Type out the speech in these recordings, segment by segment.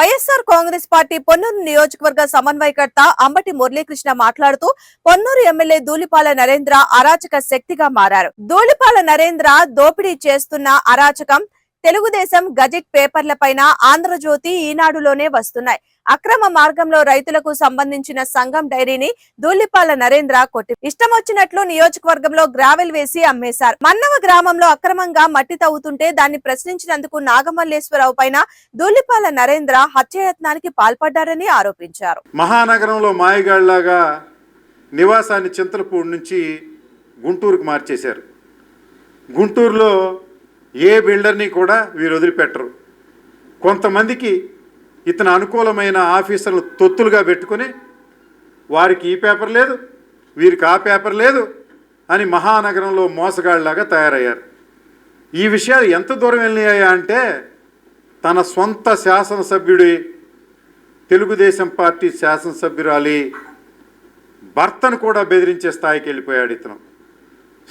YSR Congress party Ponnuru నియోజకవర్గ సమన్వయకర్త అంబటి మురళీకృష్ణ మాట్లాడుతూ పొన్నూరు ఎమ్మెల్యే ధూళిపాల నరేంద్ర అరాచక శక్తిగా మారారు. ధూళిపాల నరేంద్ర దోపిడీ చేస్తున్న అరాచకం తెలుగుదేశం గజెట్ పేపర్ల పైన ఆంధ్రజ్యోతి ఈనాడులోనే వస్తున్నాయి. అక్రమ మార్గంలో రైతులకు సంబంధించిన సంఘం డైరీని ధూళిపాల నరేంద్ర కొట్టి ఇష్టం వచ్చినట్లు నియోజకవర్గంలో గ్రావెల్ వేసి అమ్మేశారు. మన్నవ గ్రామంలో అక్రమంగా మట్టి తవ్వుతుంటే దాన్ని ప్రశ్నించినందుకు నాగమల్లేశ్వరరావు పైన ధూళిపాల నరేంద్ర హత్యయత్నానికి పాల్పడ్డారని ఆరోపించారు. మహానగరంలో మాయగాళ్ళాగా నివాసాన్ని చింతలపూడి నుంచి గుంటూరుకు మార్చేశారు. గుంటూరులో ఏ బిల్డర్ని కూడా వీరు వదిలిపెట్టరు. కొంతమందికి ఇతను అనుకూలమైన ఆఫీసర్లు తొత్తులుగా పెట్టుకొని వారికి ఈ పేపర్ లేదు వీరికి ఆ పేపర్ లేదు అని మహానగరంలో మోసగాళ్ళలాగా తయారయ్యారు. ఈ విషయాలు ఎంత దూరం వెళ్ళాయా అంటే తన సొంత శాసనసభ్యుడి తెలుగుదేశం పార్టీ శాసనసభ్యురాలి భర్తను కూడా బెదిరించే స్థాయికి వెళ్ళిపోయాడు ఇతను.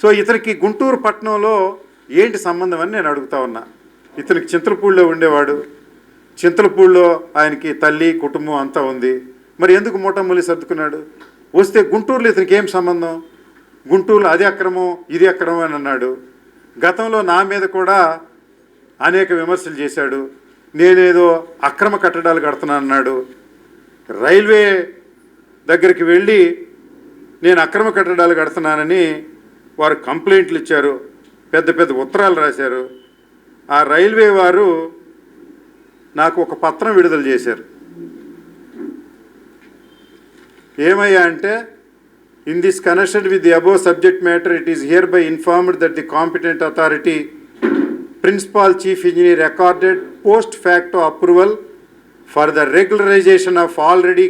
సో ఇతనికి గుంటూరు పట్టణంలో ఏంటి సంబంధం అని నేను అడుగుతా ఉన్నా. ఇతనికి చింతలపూడిలో ఉండేవాడు. చింతలపూడిలో ఆయనకి తల్లి కుటుంబం అంతా ఉంది. మరి ఎందుకు మూటమ్మలి సర్దుకున్నాడు? వస్తే గుంటూరులో ఇతనికి ఏం సంబంధం? గుంటూరులో అది అక్రమం ఇది అక్రమం అని అన్నాడు. గతంలో నా మీద కూడా అనేక విమర్శలు చేశాడు. నేనేదో అక్రమ కట్టడాలు కడుతున్నాను అన్నాడు. రైల్వే దగ్గరికి వెళ్ళి నేను అక్రమ కట్టడాలు కడుతున్నానని వారు కంప్లైంట్లు ఇచ్చారు. పెద్ద పెద్ద ఉత్తరాలు రాశారు. ఆ రైల్వే వారు నాకు ఒక పత్రం విడుదల చేశారు. ఏమయ్యా అంటే in this connection with the above subject matter it is hereby informed that the competent authority principal chief engineer recorded post facto approval for the regularisation of already